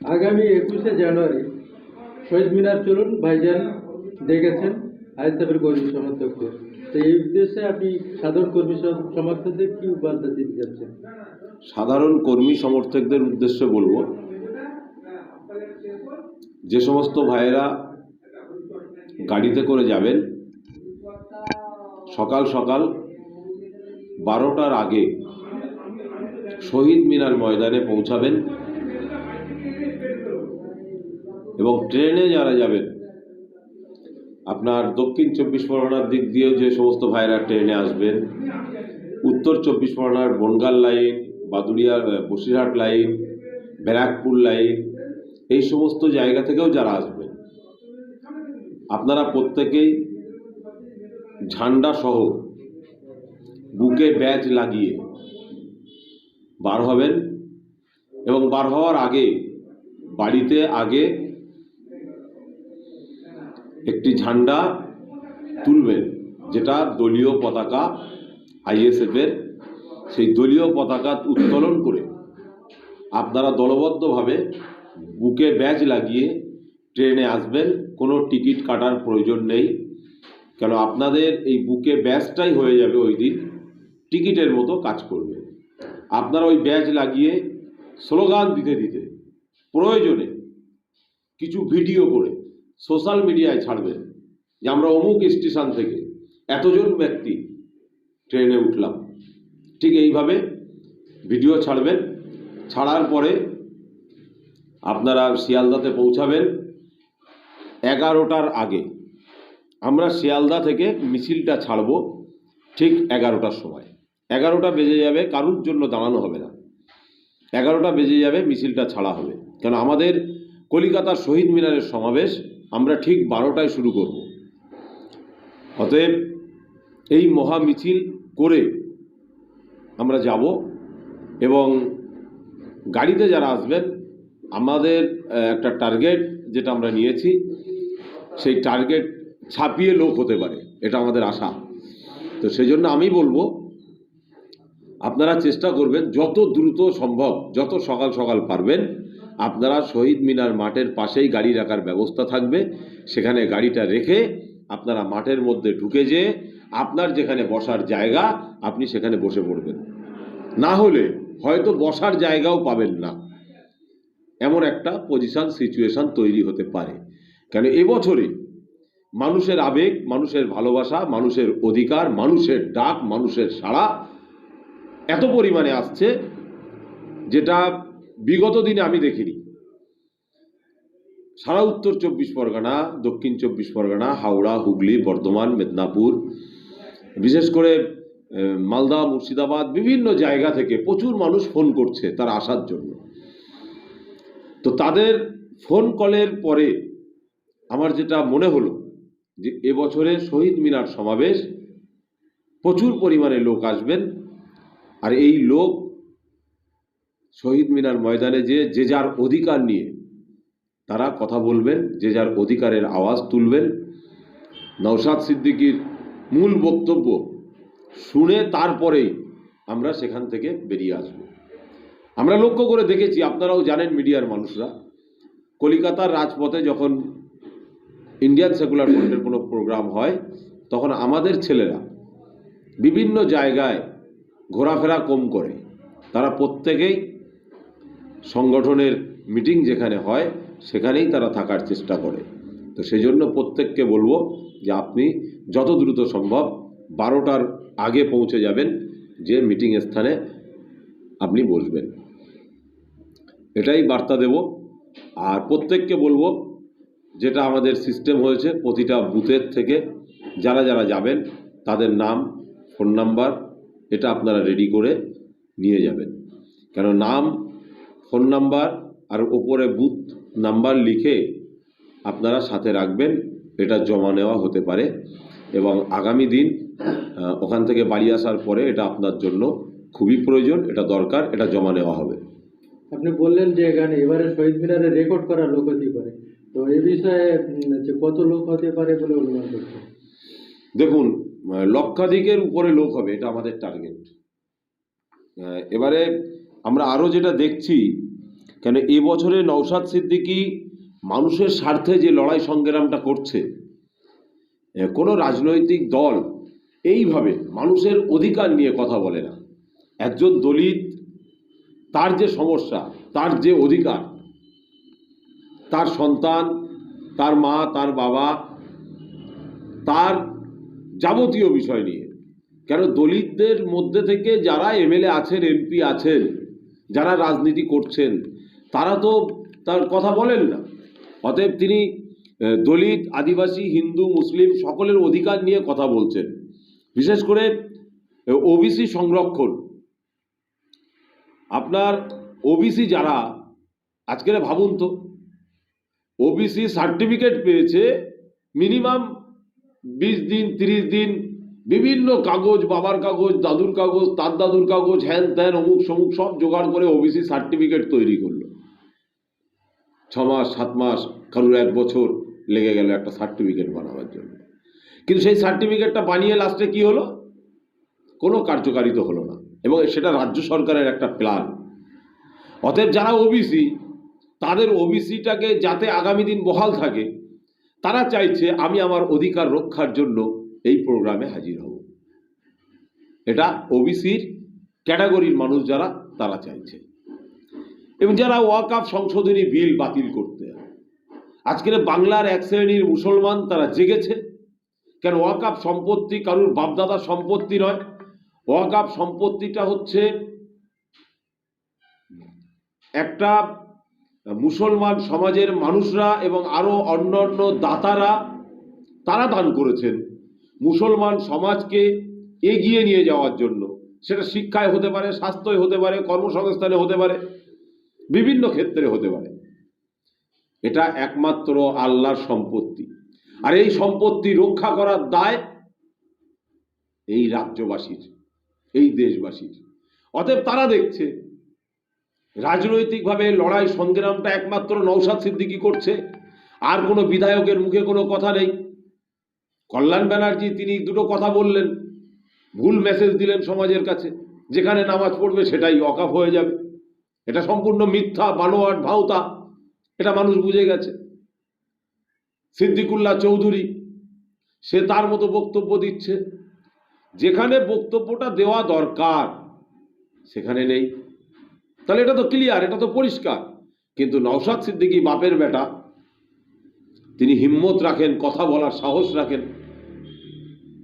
আগামী একুশে জানুয়ারি শহীদ মিনার চলুন ভাইজান ডেকেছেন আইএসএফের কর্মী সমর্থকদের তো এই উদ্দেশ্যে আপনি সাধারণ কর্মী সমর্থকদের কি বার্তা দিতে যাচ্ছেন সাধারণ কর্মী সমর্থকদের উদ্দেশ্যে বলব, যে সমস্ত ভাইয়েরা গাড়িতে করে যাবেন, সকাল সকাল বারোটার আগে শহীদ মিনার ময়দানে পৌঁছাবেন। এবং ট্রেনে যারা যাবেন, আপনার দক্ষিণ চব্বিশ পরগনার দিক দিয়েও যে সমস্ত ভাইয়েরা ট্রেনে আসবেন, উত্তর চব্বিশ পরগনার বনগাল লাইন বাদুড়িয়ার বসিরহাট লাইন, ব্যারাকপুর লাইন, এই সমস্ত জায়গা থেকেও যারা আসবেন, আপনারা প্রত্যেকেই ঝান্ডা সহ বুকে ব্যাজ লাগিয়ে বার হবেন এবং বার হওয়ার আগে, বাড়িতে আগে একটি ঝান্ডা তুলবেন, যেটা দলীয় পতাকা আইএসএফের সেই দলীয় পতাকা উত্তোলন করে আপনারা দলবদ্ধভাবে বুকে ব্যাজ লাগিয়ে ট্রেনে আসবেন, কোনো টিকিট কাটার প্রয়োজন নেই। কেন, আপনাদের এই বুকে ব্যাজটাই হয়ে যাবে ওই দিন, টিকিটের মতো কাজ করবে। আপনারা ওই ব্যাজ লাগিয়ে স্লোগান দিতে দিতে প্রয়োজনে কিছু ভিডিও করে সোশ্যাল মিডিয়ায় ছাড়বেন যে আমরা অমুক স্টেশন থেকে এতজন ব্যক্তি ট্রেনে উঠলাম। ঠিক এইভাবে ভিডিও ছাড়বেন। ছাড়ার পরে আপনারা শিয়ালদাতে পৌঁছাবেন এগারোটার আগে। আমরা শিয়ালদা থেকে মিছিলটা ছাড়বো ঠিক এগারোটার সময়। এগারোটা বেজে যাবে, কারুর জন্য দাঁড়ানো হবে না। এগারোটা বেজে যাবে, মিছিলটা ছাড়া হবে। কেন, আমাদের কলিকাতার শহীদ মিনারের সমাবেশ আমরা ঠিক বারোটায় শুরু করব। অতএব এই মহা মিছিল করে আমরা যাব এবং গাড়িতে যারা আসবেন, আমাদের একটা টার্গেট যেটা আমরা নিয়েছি, সেই টার্গেট ছাপিয়ে লোক হতে পারে, এটা আমাদের আশা। তো সেই জন্য আমি বলব, আপনারা চেষ্টা করবেন, যত দ্রুত সম্ভব, যত সকাল সকাল পারবেন আপনারা শহীদ মিনার মাঠের পাশেই গাড়ি রাখার ব্যবস্থা থাকবে। সেখানে গাড়িটা রেখে আপনারা মাঠের মধ্যে ঢুকে যেয়ে আপনার যেখানে বসার জায়গা, আপনি সেখানে বসে পড়বেন। না হলে হয়তো বসার জায়গাও পাবেন না। এমন একটা পজিশন সিচুয়েশন তৈরি হতে পারে। কেন এবছরে মানুষের আবেগ, মানুষের ভালোবাসা, মানুষের অধিকার, মানুষের ডাক, মানুষের সাড়া এত পরিমাণে আসছে যেটা বিগত দিনে আমি দেখিনি। সারা উত্তর চব্বিশ পরগনা, দক্ষিণ চব্বিশ পরগনা, হাওড়া, হুগলি, বর্ধমান, মেদিনীপুর, বিশেষ করে মালদা, মুর্শিদাবাদ, বিভিন্ন জায়গা থেকে প্রচুর মানুষ ফোন করছে তার আসার জন্য। তো তাদের ফোন কলের পরে আমার যেটা মনে হলো যে এবছরে শহীদ মিনার সমাবেশ প্রচুর পরিমাণে লোক আসবেন, আর এই লোক শহীদ মিনার ময়দানে যে যে যার অধিকার নিয়ে তারা কথা বলবেন, যে যার অধিকারের আওয়াজ তুলবেন। নওশাদ সিদ্দিকীর মূল বক্তব্য, শুনে তারপরেই আমরা সেখান থেকে বেরিয়ে আসব। আমরা লক্ষ্য করে দেখেছি, আপনারাও জানেন মিডিয়ার মানুষরা, কলিকাতার রাজপথে যখন ইন্ডিয়ান সেকুলার ফ্রন্টের কোনো প্রোগ্রাম হয়, তখন আমাদের ছেলেরা বিভিন্ন জায়গায় ঘোরাফেরা কম করে। তারা প্রত্যেকেই সংগঠনের মিটিং যেখানে হয়, সেখানেই তারা থাকার চেষ্টা করে। তো সেই জন্য প্রত্যেককে বলব যে আপনি যত দ্রুত সম্ভব বারোটার আগে পৌঁছে যাবেন, যে মিটিং স্থানে আপনি বসবেন। এটাই বার্তা দেব। আর প্রত্যেককে বলব, যেটা আমাদের সিস্টেম হয়েছে প্রতিটা বুথের থেকে, যারা যারা যাবেন, তাদের নাম ফোন নাম্বার এটা আপনারা রেডি করে নিয়ে যাবেন। কেন নাম ফোন নাম্বার আর ওপরে বুথ নাম্বার লিখে আপনারা সাথে রাখবেন এটা জমা নেওয়া হতে পারে এবং আগামী দিন ওখান থেকে বাড়ি আসার পরে এটা আপনার জন্য খুবই প্রয়োজন এটা দরকার এটা জমা নেওয়া হবে। আপনি বললেন যে এখানে এবারে শহীদ মিনারে রেকর্ড করা লোক হতে পারে। তো এ বিষয়ে কত লোক হতে পারে বলে অনুমান করছেন? দেখুন লক্ষাধিকের উপরে লোক হবে এটা আমাদের টার্গেট এবারে আমরা আরও যেটা দেখছি, কেন এবছরে নৌসাদ সিদ্দিকী মানুষের স্বার্থে যে লড়াই সংগ্রামটা করছে কোনো রাজনৈতিক দল এইভাবে মানুষের অধিকার নিয়ে কথা বলে না। একজন দলিত, তার যে সমস্যা, তার যে অধিকার, তার সন্তান, তার মা, তার বাবা, তার যাবতীয় বিষয় নিয়ে। কেন দলিতদের মধ্যে থেকে যারা এমএলএ আছেন, এমপি আছেন যারা রাজনীতি করছেন, তারা তো তার কথা বলেন না। অতএব তিনি দলিত, আদিবাসী, হিন্দু, মুসলিম সকলের অধিকার নিয়ে কথা বলছেন। বিশেষ করে ওবিসি সংরক্ষণ। আপনার ওবিসি যারা, আজকের ভাবুন তো ওবিসি সার্টিফিকেট পেয়েছে মিনিমাম বিশ দিন, তিরিশ দিন বিভিন্ন কাগজ, বাবার কাগজ, দাদুর কাগজ, তার দাদুর কাগজ, হ্যান ত্যান, অমুক সমুক সব জোগাড় করে ওবিসি সার্টিফিকেট তৈরি করল। ছ মাস সাত মাস কারুর এক বছর লেগে গেল একটা সার্টিফিকেট বানাবার জন্য। কিন্তু সেই সার্টিফিকেটটা বানিয়ে লাস্টে কি হলো? কোনো কার্যকারিত হলো না। এবং সেটা রাজ্য সরকারের একটা প্ল্যান অতএব যারা ওবিসি তাদের ওবিসিটাকে যাতে আগামী দিন বহাল থাকে, তারা চাইছে আমি আমার অধিকার রক্ষার জন্য এই প্রোগ্রামে হাজির হব। এটা ওবিসির ক্যাটাগরির মানুষ যারা, তারা চাইছে। এবং যারা ওয়াকাফ সংশোধনী বিল বাতিল করতে আজকের বাংলার এক শ্রেণির মুসলমান, তারা জেগেছে। কেন ওয়াকাফ সম্পত্তি কারুর বাপদাদা সম্পত্তি নয়? ওয়াকাফ সম্পত্তিটা হচ্ছে একটা মুসলমান সমাজের মানুষরা এবং আরও অন্যান্য দাতারা, তারা দান করেছেন। মুসলমান সমাজকে এগিয়ে নিয়ে যাওয়ার জন্য। সেটা শিক্ষায় হতে পারে স্বাস্থ্যয় হতে পারে, কর্মসংস্থানে হতে পারে, বিভিন্ন ক্ষেত্রে হতে পারে। এটা একমাত্র আল্লাহর সম্পত্তি। আর এই সম্পত্তি রক্ষা করার দায় এই রাজ্যবাসীর, এই দেশবাসীর। অতএব তারা দেখছে, রাজনৈতিকভাবে লড়াই সংগ্রামটা একমাত্র নৌসাদ সিদ্দিকি করছে, আর কোনো বিধায়কের মুখে কোনো কথা নেই। কল্যাণ ব্যানার্জি তিনি দুটো কথা বললেন। ভুল মেসেজ দিলেন সমাজের কাছে। যেখানে নামাজ পড়বে সেটাই অকাপ হয়ে যাবে। এটা সম্পূর্ণ মিথ্যা, বানোয়াট, ভাওতা। এটা মানুষ বুঝে গেছে। সিদ্দিকুল্লাহ চৌধুরী, সে তার মতো বক্তব্য দিচ্ছে। যেখানে বক্তব্যটা দেওয়া দরকার, সেখানে নেই। তাহলে এটা তো ক্লিয়ার এটা তো পরিষ্কার। কিন্তু নওশাদ সিদ্দিকী বাপের বেটা, তিনি হিম্মত রাখেন, কথা বলার সাহস রাখেন।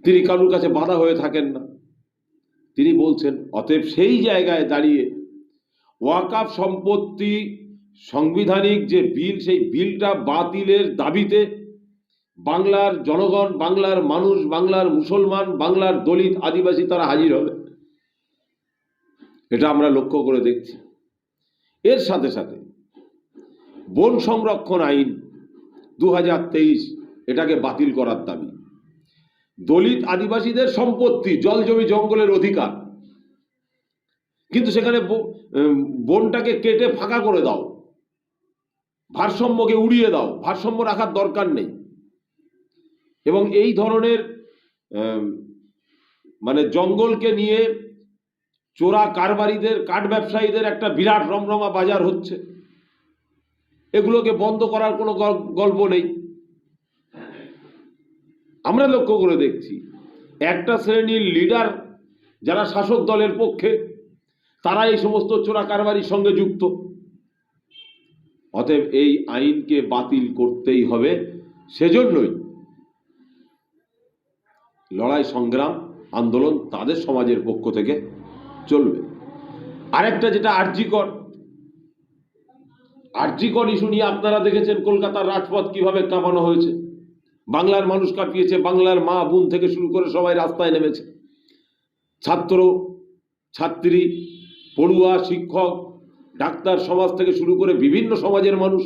তিনি কারুর কাছে বাধা হয়ে থাকেন না। তিনি বলছেন, অতএব সেই জায়গায় দাঁড়িয়ে ওয়াকাফ সম্পত্তি সাংবিধানিক যে বিল, সেই বিলটা বাতিলের দাবিতে বাংলার জনগণ, বাংলার মানুষ, বাংলার মুসলমান, বাংলার দলিত আদিবাসী তারা হাজির হবে। এটা আমরা লক্ষ্য করে দেখছি। এর সাথে সাথে বন সংরক্ষণ আইন দু হাজার তেইশ এটাকে বাতিল করার দাবি। দলিত আদিবাসীদের সম্পত্তি জল জমি জঙ্গলের অধিকার। কিন্তু সেখানে বনটাকে কেটে ফাঁকা করে দাও। ভারসাম্যকে উড়িয়ে দাও। ভারসাম্য রাখার দরকার নেই। এবং এই ধরনের মানে জঙ্গলকে নিয়ে চোরা কারবারিদের, কাঠ ব্যবসায়ীদের একটা বিরাট রমরমা বাজার হচ্ছে। এগুলোকে বন্ধ করার কোনো গল- গল্প নেই। আমরা লক্ষ্য করে দেখছি, একটা শ্রেণির লিডার যারা শাসক দলের পক্ষে, তারা এই সমস্ত চোরা কারবারির সঙ্গে যুক্ত। অতএব এই আইনকে বাতিল করতেই হবে, সেজন্যই লড়াই, সংগ্রাম, আন্দোলন তাদের সমাজের পক্ষ থেকে চলবে। আরেকটা যেটা আর্যিকর আর্যিকর ইস্যু নিয়ে আপনারা দেখেছেন, কলকাতার রাজপথ কীভাবে কাঁপানো হয়েছে। বাংলার মানুষ কাঁপিয়েছে বাংলার মা বোন থেকে শুরু করে সবাই রাস্তায় নেমেছে। ছাত্র, ছাত্রী, পড়ুয়া, শিক্ষক, ডাক্তার সমাজ থেকে শুরু করে বিভিন্ন সমাজের মানুষ,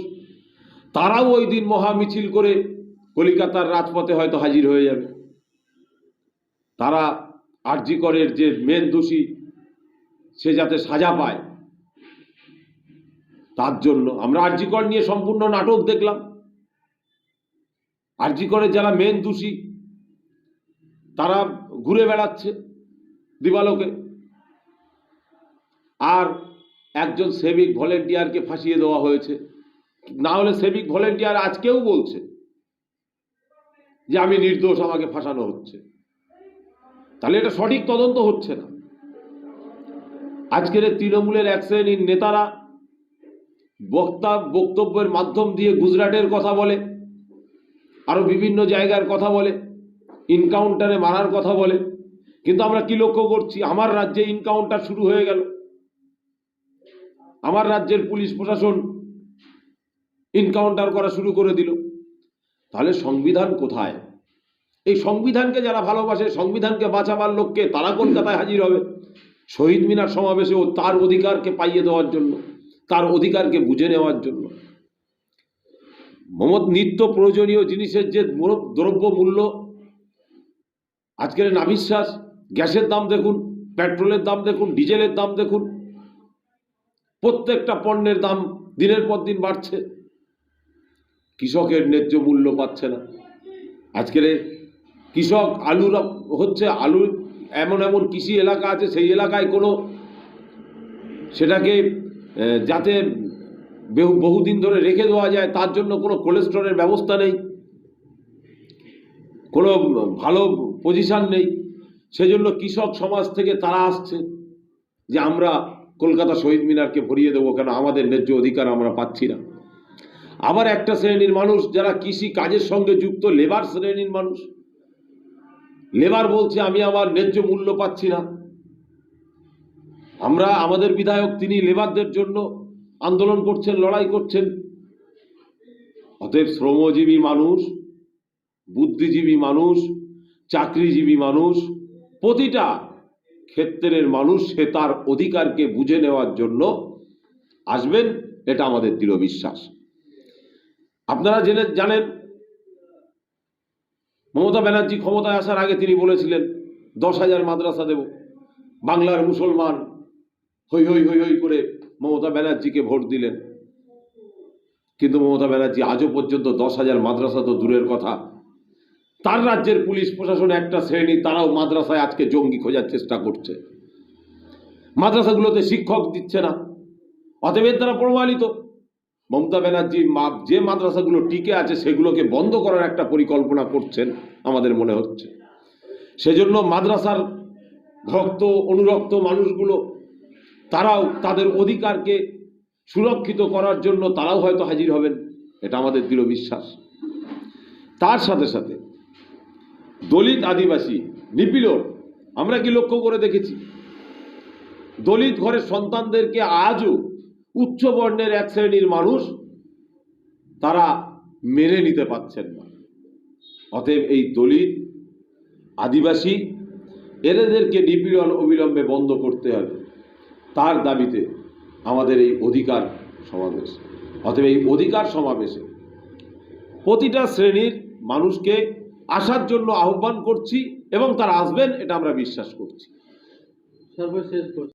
তারাও ওই দিন মহা মিছিল করে কলিকাতার রাজপথে হয়তো হাজির হয়ে যাবে। তারা আরজিকরের যে মেন দোষী, সে যাতে সাজা পায়, তার জন্য আমরা আরজিকর নিয়ে সম্পূর্ণ নাটক দেখলাম। আরজিকরের যারা মেন দোষী, তারা ঘুরে বেড়াচ্ছে দিবালোকে। আর একজন সেভিক ভলেন্টিয়ারকে ফাঁসিয়ে দেওয়া হয়েছে। না হলে সেভিক ভলেন্টিয়ার আজকেও বলছে যে, আমি নির্দোষ, আমাকে ফাঁসানো হচ্ছে। তাহলে এটা সঠিক তদন্ত হচ্ছে না। আজকের তৃণমূলের এক শ্রেণির নেতারা বক্তা বক্তব্যের মাধ্যম দিয়ে গুজরাটের কথা বলে। আরও বিভিন্ন জায়গার কথা বলে ইনকাউন্টারে মারার কথা বলে। কিন্তু আমরা কি লক্ষ্য করছি? আমার রাজ্যে ইনকাউন্টার শুরু হয়ে গেল। আমার রাজ্যের পুলিশ প্রশাসন ইনকাউন্টার করা শুরু করে দিল। তাহলে সংবিধান কোথায়? এই সংবিধানকে যারা ভালোবাসে, সংবিধানকে বাঁচাবার লোককে তারা কলকাতায় হাজির হবে। শহীদ মিনার সমাবেশে ও তার অধিকারকে পাইয়ে দেওয়ার জন্য, তার অধিকারকে বুঝে নেওয়ার জন্য। মমত নিত্য প্রয়োজনীয় জিনিসের যে দ্রব্য মূল্য, আজকের নাবিশ্বাস গ্যাসের দাম দেখুন, পেট্রোলের দাম দেখুন, ডিজেলের দাম দেখুন, প্রত্যেকটা পণ্যের দাম দিনের পর দিন বাড়ছে। কৃষকের ন্যায্য মূল্য পাচ্ছে না। আজকের কৃষক আলুর হচ্ছে আলু, এমন এমন কৃষি এলাকা আছে, সেই এলাকায় কোনো, সেটাকে যাতে বহুদিন ধরে রেখে দেওয়া যায়, তার জন্য কোনো কোলেস্ট্রলের ব্যবস্থা নেই। কোনো ভালো পজিশান নেই। সেজন্য কৃষক সমাজ থেকে তারা আসছে যে আমরা কলকাতা শহীদ মিনারকে ভরিয়ে দেবো কেন? আমাদের ন্যায্য অধিকার আমরা পাচ্ছি না। আবার একটা শ্রেণির মানুষ যারা কৃষি কাজের সঙ্গে যুক্ত লেবার শ্রেণির মানুষ। লেবার বলছে, আমি আমার ন্যায্য মূল্য পাচ্ছি না। আমরা, আমাদের বিধায়ক, তিনি লেবারদের জন্য আন্দোলন করছেন, লড়াই করছেন। অতএব শ্রমজীবী মানুষ, বুদ্ধিজীবী মানুষ, চাকরিজীবী মানুষ, প্রতিটা ক্ষেত্রের মানুষ সে তার অধিকারকে বুঝে নেওয়ার জন্য আসবেন, এটা আমাদের দৃঢ় বিশ্বাস। আপনারা জেনে, জানেন, মমতা ব্যানার্জি ক্ষমতায় আসার আগে তিনি বলেছিলেন, দশ হাজার মাদ্রাসা দেব, বাংলার মুসলমান হই হই হই হই করে মমতা ব্যানার্জিকে ভোট দিলেন। কিন্তু মমতা ব্যানার্জি আজও পর্যন্ত দশ হাজার মাদ্রাসা তো দূরের কথা। তার রাজ্যের পুলিশ প্রশাসন একটা শ্রেণি, তারাও মাদ্রাসায় আজকে জঙ্গি খোঁজার চেষ্টা করছে। মাদ্রাসাগুলোতে শিক্ষক দিচ্ছে না। অতএব এর দ্বারা প্রমাণিত মমতা ব্যানার্জি যে মাদ্রাসাগুলো টিকে আছে সেগুলোকে বন্ধ করার একটা পরিকল্পনা করছেন, আমাদের মনে হচ্ছে। সেজন্য মাদ্রাসার ভক্ত, অনুরক্ত মানুষগুলো তারাও তাদের অধিকারকে সুরক্ষিত করার জন্য তারাও হয়তো হাজির হবেন। এটা আমাদের দৃঢ় বিশ্বাস। তার সাথে সাথে দলিত আদিবাসী নিপীড়ন আমরা কি লক্ষ্য করে দেখেছি? দলিত ঘরের সন্তানদেরকে আজও উচ্চ বর্ণের এক শ্রেণির মানুষ তারা মেনে নিতে পারছেন না। অতএব এই দলিত আদিবাসী, এদেরকে নিপীড়ন অবিলম্বে বন্ধ করতে হবে। তার দাবিতে আমাদের এই অধিকার সমাবেশ। অতএব এই অধিকার সমাবেশে প্রতিটা শ্রেণির মানুষকে আসার জন্য আহ্বান করছি এবং তারা আসবেন, এটা আমরা বিশ্বাস করছি। সর্বশেষ